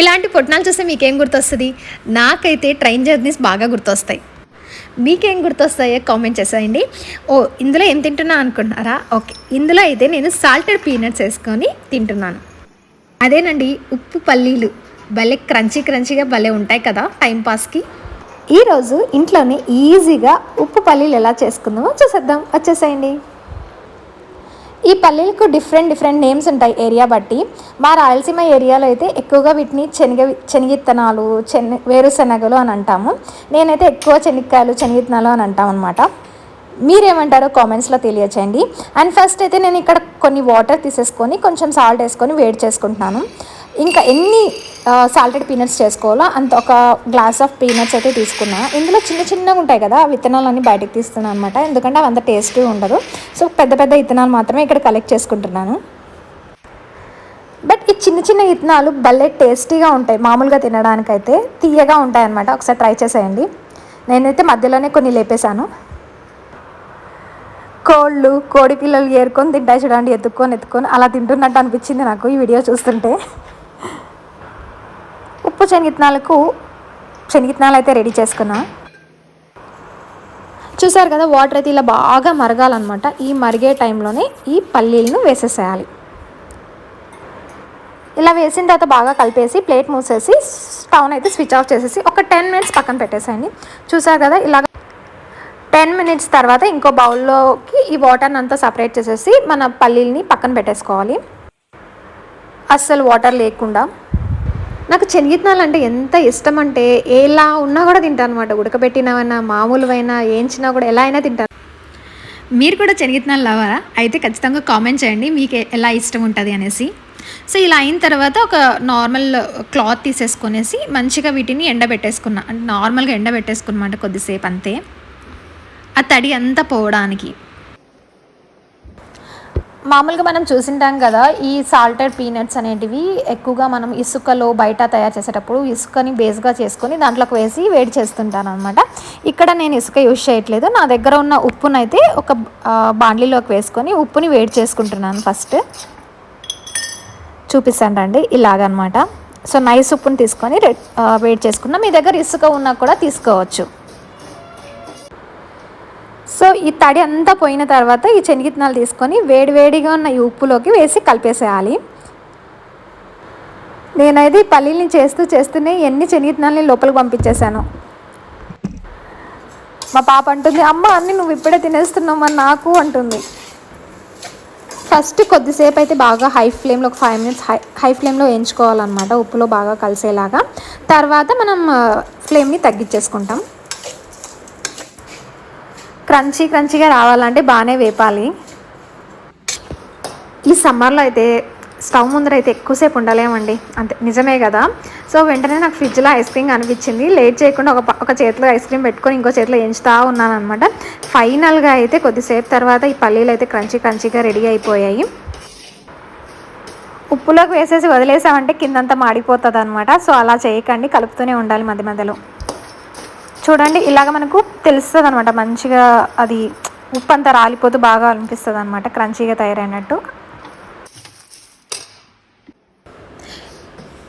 ఇలాంటి పొట్నాలు చూస్తే మీకేం గుర్తొస్తుంది? నాకైతే ట్రైన్ జర్నీస్ బాగా గుర్తొస్తాయి. మీకేం గుర్తొస్తాయో కామెంట్ చేసేయండి. ఓ ఇందులో ఏం తింటున్నా అనుకుంటున్నారా ఓకే ఇందులో అయితే నేను సాల్టెడ్ పీనట్స్ వేసుకొని తింటున్నాను. అదేనండి ఉప్పు పల్లీలు. భలే క్రంచీ క్రంచీగా భలే ఉంటాయి కదా టైంపాస్కి ఈరోజు ఇంట్లోనే ఈజీగా ఉప్పు పల్లీలు ఎలా చేసుకుందామో చూసేద్దాం. వచ్చేసేయండి. ఈ పల్లీలకు డిఫరెంట్ డిఫరెంట్ నేమ్స్ ఉంటాయి ఏరియా బట్టి. మా రాయలసీమ ఏరియాలో అయితే ఎక్కువగా వీటిని శనగ శనగిత్తనాలు చెన వేరుశనగలు అని అంటాము. నేనైతే ఎక్కువ శనక్కాయలు శనగిత్తనాలు అని అంటాం అనమాట మీరేమంటారో కామెంట్స్లో తెలియచేయండి. అండ్ ఫస్ట్ అయితే నేను ఇక్కడ కొన్ని వాటర్ తీసేసుకొని కొంచెం సాల్ట్ వేసుకొని వేడి చేసుకుంటున్నాను. ఇంకా ఎన్ని సాల్టెడ్ పీనట్స్ చేసుకోవాలో? అంత ఒక గ్లాస్ ఆఫ్ పీనట్స్ అయితే తీసుకున్నా. ఇందులో చిన్న చిన్నగా ఉంటాయి కదా విత్తనాలన్నీ బయటకు తీస్తున్నాను అనమాట ఎందుకంటే అవి అంత టేస్టీ ఉండదు. సో పెద్ద పెద్ద విత్తనాలు మాత్రమే ఇక్కడ కలెక్ట్ చేసుకుంటున్నాను. బట్ ఈ చిన్న చిన్న విత్తనాలు భలే టేస్టీగా ఉంటాయి. మామూలుగా తినడానికైతే తీయగా ఉంటాయి అనమాట ఒకసారి ట్రై చేసేయండి. నేనైతే మధ్యలోనే కొన్ని లేపేశాను. కోళ్ళు కోడి పిల్లలు ఏరుకొని తింటాయి చూడండి ఎత్తుక్కొని ఎత్తుకొని అలా తింటున్నట్టు అనిపించింది నాకు ఈ వీడియో చూస్తుంటే. ఉప్పు శనగిత్తనాలకు శనగిత్తనాలు అయితే రెడీ చేసుకున్నా. చూసారు కదా వాటర్ అయితే ఇలా బాగా మరగాలన్నమాట. ఈ మరిగే టైంలోనే ఈ పల్లీలను వేసేసేయాలి. ఇలా వేసిన తర్వాత బాగా కలిపేసి ప్లేట్ మూసేసి స్టవ్ అయితే స్విచ్ ఆఫ్ చేసేసి ఒక టెన్ మినిట్స్ పక్కన పెట్టేసేయండి. చూసారు కదా ఇలా టెన్ మినిట్స్ తర్వాత ఇంకో బౌల్లోకి ఈ వాటర్ని అంతా సపరేట్ చేసేసి మన పల్లీల్ని పక్కన పెట్టేసుకోవాలి. అస్సలు వాటర్ లేకుండా. నాకు శనగిత్తనాలు అంటే ఎంత ఇష్టం అంటే ఎలా ఉన్నా కూడా తింటాను అనమాట ఉడకబెట్టినవైనా మామూలువైనా ఏంచినా కూడా ఎలా అయినా తింటాను. మీరు కూడా శనగిత్తనాలు లవరా? అయితే ఖచ్చితంగా కామెంట్ చేయండి మీకు ఎలా ఇష్టం ఉంటుంది అనేసి. సో ఇలా అయిన తర్వాత ఒక నార్మల్ క్లాత్ తీసేసుకొనేసి మంచిగా వీటిని ఎండబెట్టేసుకున్నా. అంటే నార్మల్గా ఎండబెట్టేసుకున్నమాట కొద్దిసేపు అంతే. ఆ తడి అంతా పోవడానికి. మామూలుగా మనం చూసింటాం కదా ఈ సాల్టెడ్ పీనట్స్ అనేటివి ఎక్కువగా మనం ఇసుకలో బయట తయారు చేసేటప్పుడు ఇసుకని బేస్గా చేసుకొని దాంట్లోకి వేసి వేడి చేస్తుంటాను అనమాట ఇక్కడ నేను ఇసుక యూజ్ చేయట్లేదు. నా దగ్గర ఉన్న ఉప్పునైతే ఒక బాండ్లీలోకి వేసుకొని ఉప్పుని వేడి చేసుకుంటున్నాను ఫస్ట్ చూపిస్తాను రండి. ఇలాగనమాట. సో నైస్ ఉప్పుని తీసుకొని వేడి చేసుకున్నాం మీ దగ్గర ఇసుక ఉన్నా కూడా తీసుకోవచ్చు. సో ఈ తడి అంతా పోయిన తర్వాత ఈ శనగిత్తనాలు తీసుకొని వేడివేడిగా ఉన్న ఈ ఉప్పులోకి వేసి కలిపేసేయాలి. నేనైతే ఈ పల్లీల్ని చేస్తూ చేస్తూనే ఎన్ని శనగిత్తనాలని లోపలికి పంపించేశాను. మా పాప అంటుంది అమ్మ అన్ని నువ్వు ఇప్పుడే తినేస్తున్నావు అని నాకు అంటుంది. ఫస్ట్ కొద్దిసేపు అయితే బాగా హై ఫ్లేమ్లో ఒక ఫైవ్ మినిట్స్ హై హై ఫ్లేమ్లో వేయించుకోవాలన్నమాట ఉప్పులో బాగా కలిసేలాగా. తర్వాత మనం ఫ్లేమ్ని తగ్గించేసుకుంటాం. క్రంచీ క్రంచీగా రావాలంటే బాగానే వేపాలి. ఈ సమ్మర్లో అయితే స్టవ్ ముందర అయితే ఎక్కువసేపు ఉండలేమండి. అంతే నిజమే కదా. సో వెంటనే నాకు ఫ్రిడ్జ్లో ఐస్ క్రీమ్ అనిపించింది లేట్ చేయకుండా ఒక ఒక చేతిలో ఐస్ క్రీమ్ పెట్టుకొని ఇంకో చేతిలో ఎంచుతా ఉన్నాను అనమాట ఫైనల్గా అయితే కొద్దిసేపు తర్వాత ఈ పల్లీలు అయితే క్రంచీ క్రంచీగా రెడీ అయిపోయాయి. ఉప్పులోకి వేసేసి వదిలేసామంటే కిందంతా మాడిపోతుంది అనమాట సో అలా చేయకండి. కలుపుతూనే ఉండాలి మధ్య మధ్యలో. చూడండి ఇలాగ మనకు తెలుస్తుంది అనమాట మంచిగా అది ఉప్పు అంతా రాలిపోతూ బాగా అనిపిస్తుంది అనమాట క్రంచీగా తయారైనట్టు.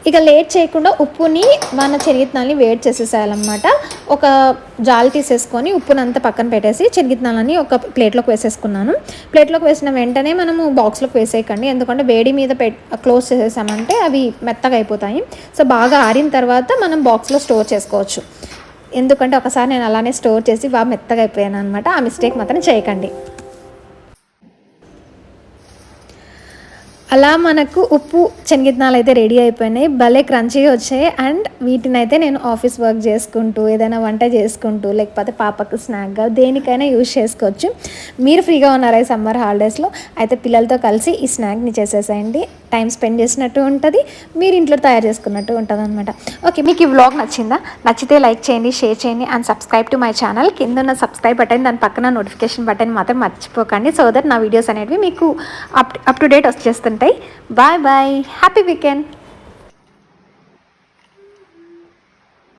ఇక లేట్ చేయకుండా ఉప్పుని మన చెరిగిత్తనాలని వేడి చేసేసేయాలన్నమాట. ఒక జాలి తీసేసుకొని ఉప్పునంతా పక్కన పెట్టేసి చెరిగిత్తనాలని ఒక ప్లేట్లోకి వేసేసుకున్నాను. ప్లేట్లోకి వేసిన వెంటనే మనము బాక్స్లోకి వేసేయకండి. ఎందుకంటే వేడి మీద పె క్లోజ్ చేసేసామంటే అవి మెత్తగా అయిపోతాయి. సో బాగా ఆరిన తర్వాత మనం బాక్స్లో స్టోర్ చేసుకోవచ్చు. ఎందుకంటే ఒకసారి నేను అలానే స్టోర్ చేసి బాగా మెత్తగా అయిపోయాను అనమాట. ఆ మిస్టేక్ మాత్రం చేయకండి. అలా మనకు ఉప్పు శనగిత్తనాలు అయితే రెడీ అయిపోయినాయి. భలే క్రంచీగా వచ్చాయి. అండ్ వీటిని అయితే నేను ఆఫీస్ వర్క్ చేసుకుంటూ ఏదైనా వంట చేసుకుంటూ లేకపోతే పాపకు స్నాక్గా దేనికైనా యూజ్ చేసుకోవచ్చు. మీరు ఫ్రీగా ఉన్నారా ఈ సమ్మర్ హాలిడేస్లో అయితే పిల్లలతో కలిసి ఈ స్నాక్ని చేసేసేయండి. టైం స్పెండ్ చేసినట్టు ఉంటుంది. మీరు ఇంట్లో తయారు చేసుకున్నట్టు ఉంటుంది అనమాట ఓకే మీకు ఈ వ్లాగ్ నచ్చిందా? నచ్చితే లైక్ చేయండి షేర్ చేయండి and subscribe to my channel కింద ఉన్న సబ్స్క్రైబ్ బటన్ దాని పక్కన నోటిఫికేషన్ బటన్ మాత్రం మర్చిపోకండి. సో దట్ నా వీడియోస్ అనేవి మీకు up up to date వచ్చేస్తుంటాయి. Bye bye happy weekend